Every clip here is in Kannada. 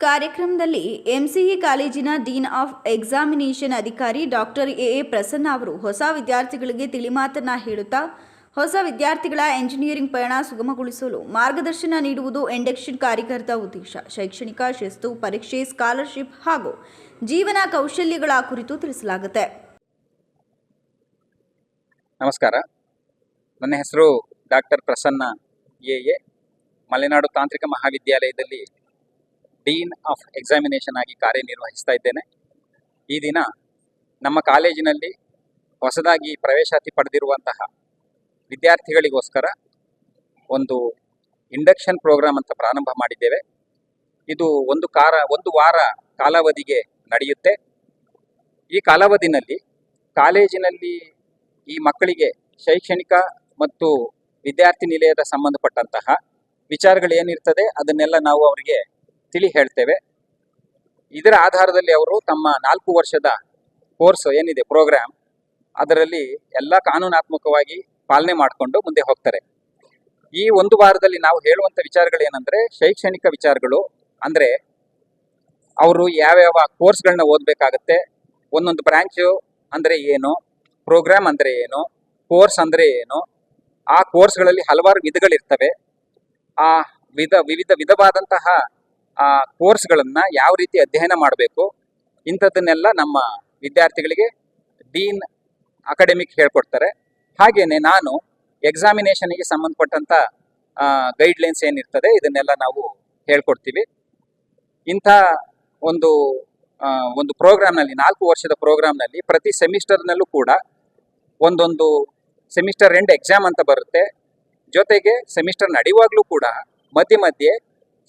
ಕಾರ್ಯಕ್ರಮದಲ್ಲಿ ಎಂಸಿಇ ಕಾಲೇಜಿನ ಡೀನ್ ಆಫ್ ಎಕ್ಸಾಮಿನೇಷನ್ ಅಧಿಕಾರಿ ಡಾಕ್ಟರ್ ಎ ಎ ಪ್ರಸನ್ನ ಅವರು ಹೊಸ ವಿದ್ಯಾರ್ಥಿಗಳಿಗೆ ತಿಳಿಮಾತನ್ನ ಹೇಳುತ್ತಾ, ಹೊಸ ವಿದ್ಯಾರ್ಥಿಗಳ ಎಂಜಿನಿಯರಿಂಗ್ ಪಯಣ ಸುಗಮಗೊಳಿಸಲು ಮಾರ್ಗದರ್ಶನ ನೀಡುವುದು ಇಂಡಕ್ಷನ್ ಕಾರ್ಯಕರ್ತ ಉದ್ದೇಶ. ಶೈಕ್ಷಣಿಕ ಶಿಸ್ತು, ಪರೀಕ್ಷೆ ಸ್ಕಾಲರ್ಶಿಪ್ ಹಾಗೂ ಜೀವನ ಕೌಶಲ್ಯಗಳ ಕುರಿತು ತಿಳಿಸಲಾಗುತ್ತೆ. ನಮಸ್ಕಾರ. ನನ್ನ ಹೆಸರು doctor Prasanna A A. Malenadu ತಾಂತ್ರಿಕ ಮಹಾವಿದ್ಯಾಲಯದಲ್ಲಿ ಡೀನ್ ಆಫ್ ಎಕ್ಸಾಮಿನೇಷನ್ ಆಗಿ ಕಾರ್ಯನಿರ್ವಹಿಸ್ತಾ ಇದ್ದೇನೆ. ಈ ದಿನ ನಮ್ಮ ಕಾಲೇಜಿನಲ್ಲಿ ಹೊಸದಾಗಿ ಪ್ರವೇಶಾತಿ ಪಡೆದಿರುವಂತಹ ವಿದ್ಯಾರ್ಥಿಗಳಿಗೋಸ್ಕರ ಒಂದು ಇಂಡಕ್ಷನ್ ಪ್ರೋಗ್ರಾಮ್ ಅಂತ ಪ್ರಾರಂಭ ಮಾಡಿದ್ದೇವೆ. ಇದು ಒಂದು ಕಾರ ಒಂದು ವಾರ ಕಾಲಾವಧಿಗೆ ನಡೆಯುತ್ತೆ. ಈ ಕಾಲಾವಧಿನಲ್ಲಿ ಕಾಲೇಜಿನಲ್ಲಿ ಈ ಮಕ್ಕಳಿಗೆ ಶೈಕ್ಷಣಿಕ ಮತ್ತು ವಿದ್ಯಾರ್ಥಿ ನಿಲಯದ ಸಂಬಂಧಪಟ್ಟಂತಹ ವಿಚಾರಗಳು ಏನಿರ್ತದೆ ಅದನ್ನೆಲ್ಲ ನಾವು ಅವರಿಗೆ ತಿಳಿ ಹೇಳ್ತೇವೆ. ಇದರ ಆಧಾರದಲ್ಲಿ ಅವರು ತಮ್ಮ ನಾಲ್ಕು ವರ್ಷದ ಕೋರ್ಸ್ ಏನಿದೆ, ಪ್ರೋಗ್ರಾಮ್, ಅದರಲ್ಲಿ ಎಲ್ಲ ಕಾನೂನಾತ್ಮಕವಾಗಿ ಪಾಲನೆ ಮಾಡಿಕೊಂಡು ಮುಂದೆ ಹೋಗ್ತಾರೆ. ಈ ಒಂದು ವಾರದಲ್ಲಿ ನಾವು ಹೇಳುವಂಥ ವಿಚಾರಗಳು ಏನಂದ್ರೆ ಶೈಕ್ಷಣಿಕ ವಿಚಾರಗಳು ಅಂದರೆ ಅವರು ಯಾವ್ಯಾವ ಕೋರ್ಸ್ಗಳನ್ನ ಓದಬೇಕಾಗತ್ತೆ, ಒಂದೊಂದು ಬ್ರಾಂಚು ಅಂದರೆ ಏನು, ಪ್ರೋಗ್ರಾಮ್ ಅಂದರೆ ಏನು, ಕೋರ್ಸ್ ಅಂದರೆ ಏನು, ಆ ಕೋರ್ಸ್ಗಳಲ್ಲಿ ಹಲವಾರು ವಿಧಗಳಿರ್ತವೆ. ಆ ವಿಧ, ವಿವಿಧ ವಿಧವಾದಂತಹ ಆ ಕೋರ್ಸ್ಗಳನ್ನ ಯಾವ ರೀತಿ ಅಧ್ಯಯನ ಮಾಡಬೇಕು, ಇಂಥದ್ದನ್ನೆಲ್ಲ ನಮ್ಮ ವಿದ್ಯಾರ್ಥಿಗಳಿಗೆ ಡೀನ್ ಅಕಾಡೆಮಿಕ್ ಹೇಳ್ಕೊಡ್ತಾರೆ. ಹಾಗೇನೆ ನಾನು ಎಕ್ಸಾಮಿನೇಷನ್ಗೆ ಸಂಬಂಧಪಟ್ಟಂತ ಗೈಡ್ಲೈನ್ಸ್ ಏನಿರ್ತದೆ, ಇದನ್ನೆಲ್ಲ ನಾವು ಹೇಳ್ಕೊಡ್ತೀವಿ. ಇಂಥ ಒಂದು ಒಂದು ಪ್ರೋಗ್ರಾಮ್ನಲ್ಲಿ, ನಾಲ್ಕು ವರ್ಷದ ಪ್ರೋಗ್ರಾಮ್ನಲ್ಲಿ ಪ್ರತಿ ಸೆಮಿಸ್ಟರ್ನಲ್ಲೂ ಕೂಡ ಒಂದೊಂದು ಸೆಮಿಸ್ಟರ್ ಎಂಡ್ ಎಕ್ಸಾಮ್ ಅಂತ ಬರುತ್ತೆ. ಜೊತೆಗೆ ಸೆಮಿಸ್ಟರ್ ನಡೆಯುವಾಗಲೂ ಕೂಡ ಮಧ್ಯೆ ಮಧ್ಯೆ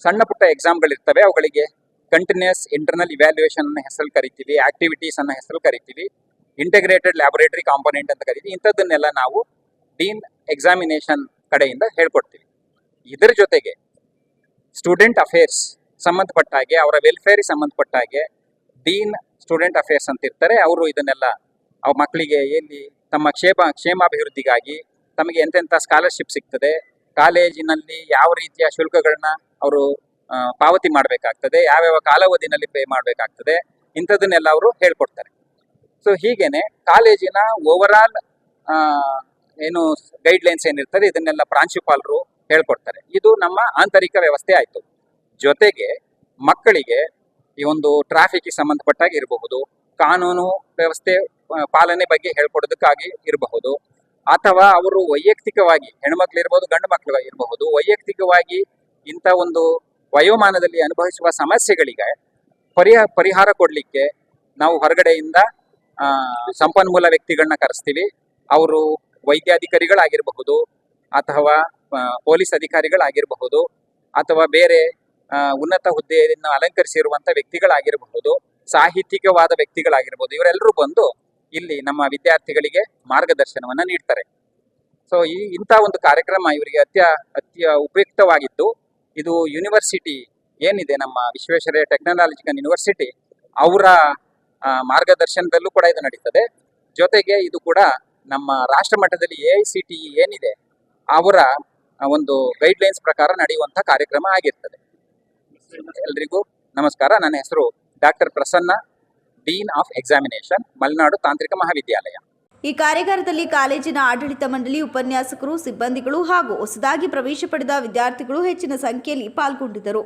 ಸಣ್ಣ ಪುಟ್ಟ ಎಕ್ಸಾಮ್ಗಳಿರ್ತವೆ ಅವುಗಳಿಗೆ ಕಂಟಿನ್ಯೂಸ್ ಇಂಟರ್ನಲ್ ಇವ್ಯಾಲ್ಯೂಯೇಷನ್ ಅನ್ನ ಹೆಸರು ಕರಿತೀವಿ ಆಕ್ಟಿವಿಟೀಸ್ ಅನ್ನ ಹೆಸರು ಕರಿತೀವಿ ಇಂಟಿಗ್ರೇಟೆಡ್ ಲ್ಯಾಬೊರೇಟರಿ ಕಾಂಪೋನೆಂಟ್ ಅಂತ ಕರಿತೀವಿ. ಇಂಥದ್ದನ್ನೆಲ್ಲ ನಾವು ಡೀನ್ ಎಕ್ಸಾಮಿನೇಷನ್ ಕಡೆಯಿಂದ ಹೇಳ್ಕೊಡ್ತೀವಿ. ಇದರ ಜೊತೆಗೆ ಸ್ಟೂಡೆಂಟ್ ಅಫೇರ್ಸ್ ಸಂಬಂಧಪಟ್ಟ ಹಾಗೆ, ಅವರ ವೆಲ್ಫೇರ್ ಸಂಬಂಧಪಟ್ಟ ಹಾಗೆ ಡೀನ್ ಸ್ಟೂಡೆಂಟ್ ಅಫೇರ್ಸ್ ಅಂತ ಇರ್ತಾರೆ. ಅವರು ಇದನ್ನೆಲ್ಲ ಅವ್ರ ಮಕ್ಕಳಿಗೆ ಎಲ್ಲಿ ತಮ್ಮ ಕ್ಷೇಮ, ಕ್ಷೇಮಾಭಿವೃದ್ಧಿಗಾಗಿ ತಮಗೆ ಎಂತೆಂಥ ಸ್ಕಾಲರ್ಶಿಪ್ ಸಿಗ್ತದೆ ಕಾಲೇಜಿನಲ್ಲಿ ಯಾವ ರೀತಿಯ ಶುಲ್ಕಗಳನ್ನ ಅವರು ಪಾವತಿ ಮಾಡಬೇಕಾಗ್ತದೆ, ಯಾವ್ಯಾವ ಕಾಲಾವಧಿನಲ್ಲಿ ಪೇ ಮಾಡಬೇಕಾಗ್ತದೆ, ಇಂಥದನ್ನೆಲ್ಲ ಅವರು ಹೇಳ್ಕೊಡ್ತಾರೆ. ಸೊ ಹೀಗೇನೆ ಕಾಲೇಜಿನ ಓವರ್ ಏನು ಗೈಡ್ಲೈನ್ಸ್ ಏನಿರ್ತದೆ, ಇದನ್ನೆಲ್ಲ ಪ್ರಾಂಶುಪಾಲರು ಹೇಳ್ಕೊಡ್ತಾರೆ. ಇದು ನಮ್ಮ ಆಂತರಿಕ ವ್ಯವಸ್ಥೆ ಆಯಿತು. ಜೊತೆಗೆ ಮಕ್ಕಳಿಗೆ ಈ ಒಂದು ಟ್ರಾಫಿಕ್ ಸಂಬಂಧಪಟ್ಟಾಗಿ ಇರಬಹುದು, ಕಾನೂನು ವ್ಯವಸ್ಥೆ ಪಾಲನೆ ಬಗ್ಗೆ ಹೇಳ್ಕೊಡೋದಕ್ಕಾಗಿ ಇರಬಹುದು, ಅಥವಾ ಅವರು ವೈಯಕ್ತಿಕವಾಗಿ ಹೆಣ್ಮಕ್ಳು ಇರ್ಬೋದು ಗಂಡು ಮಕ್ಕಳು ಇರಬಹುದು, ವೈಯಕ್ತಿಕವಾಗಿ ಇಂಥ ಒಂದು ವಯೋಮಾನದಲ್ಲಿ ಅನುಭವಿಸುವ ಸಮಸ್ಯೆಗಳಿಗೆ ಪರಿಹಾರ ಪರಿಹಾರ ಕೊಡಲಿಕ್ಕೆ ನಾವು ಹೊರಗಡೆಯಿಂದ ಸಂಪನ್ಮೂಲ ವ್ಯಕ್ತಿಗಳನ್ನ ಕರೆಸ್ತೀವಿ. ಅವರು ವೈದ್ಯಾಧಿಕಾರಿಗಳಾಗಿರಬಹುದು, ಅಥವಾ ಪೊಲೀಸ್ ಅಧಿಕಾರಿಗಳಾಗಿರಬಹುದು, ಅಥವಾ ಬೇರೆ ಉನ್ನತ ಹುದ್ದೆಯನ್ನು ಅಲಂಕರಿಸಿರುವಂಥ ವ್ಯಕ್ತಿಗಳಾಗಿರಬಹುದು, ಸಾಹಿತ್ಯಿಕವಾದ ವ್ಯಕ್ತಿಗಳಾಗಿರಬಹುದು, ಇವರೆಲ್ಲರೂ ಬಂದು ಇಲ್ಲಿ ನಮ್ಮ ವಿದ್ಯಾರ್ಥಿಗಳಿಗೆ ಮಾರ್ಗದರ್ಶನವನ್ನು ನೀಡ್ತಾರೆ. ಸೊ ಈ ಇಂಥ ಒಂದು ಕಾರ್ಯಕ್ರಮ ಇವರಿಗೆ ಅತ್ಯ ಅತ್ಯ ಉಪಯುಕ್ತವಾಗಿದ್ದು ಇದು ಯೂನಿವರ್ಸಿಟಿ ಏನಿದೆ ನಮ್ಮ ವಿಶ್ವೇಶ್ವರಯ್ಯ ಟೆಕ್ನಾಲಜಿಕಲ್ ಯೂನಿವರ್ಸಿಟಿ ಅವರ ಮಾರ್ಗದರ್ಶನದಲ್ಲೂ ಕೂಡ ಇದು ನಡೀತದೆ. ಜೊತೆಗೆ ಇದು ಕೂಡ ನಮ್ಮ ರಾಷ್ಟ್ರ ಮಟ್ಟದಲ್ಲಿ ಎ ಐ ಸಿ ಟಿ ಏನಿದೆ, ಅವರ ಒಂದು ಗೈಡ್ಲೈನ್ಸ್ ಪ್ರಕಾರ ನಡೆಯುವಂತ ಕಾರ್ಯಕ್ರಮ ಆಗಿರ್ತದೆ. ಎಲ್ರಿಗೂ ನಮಸ್ಕಾರ. ನನ್ನ ಹೆಸರು doctor Prasanna, dean of examination, Malenadu Tantrika Mahavidyalaya. ಈ ಕಾರ್ಯಾಗಾರದಲ್ಲಿ ಕಾಲೇಜಿನ ಆಡಳಿತ ಮಂಡಳಿ, ಉಪನ್ಯಾಸಕರು, ಸಿಬ್ಬಂದಿಗಳು ಹಾಗೂ ಹೊಸದಾಗಿ ಪ್ರವೇಶ ಪಡೆದ ವಿದ್ಯಾರ್ಥಿಗಳು ಹೆಚ್ಚಿನ ಸಂಖ್ಯೆಯಲ್ಲಿ ಪಾಲ್ಗೊಂಡಿದ್ದರು.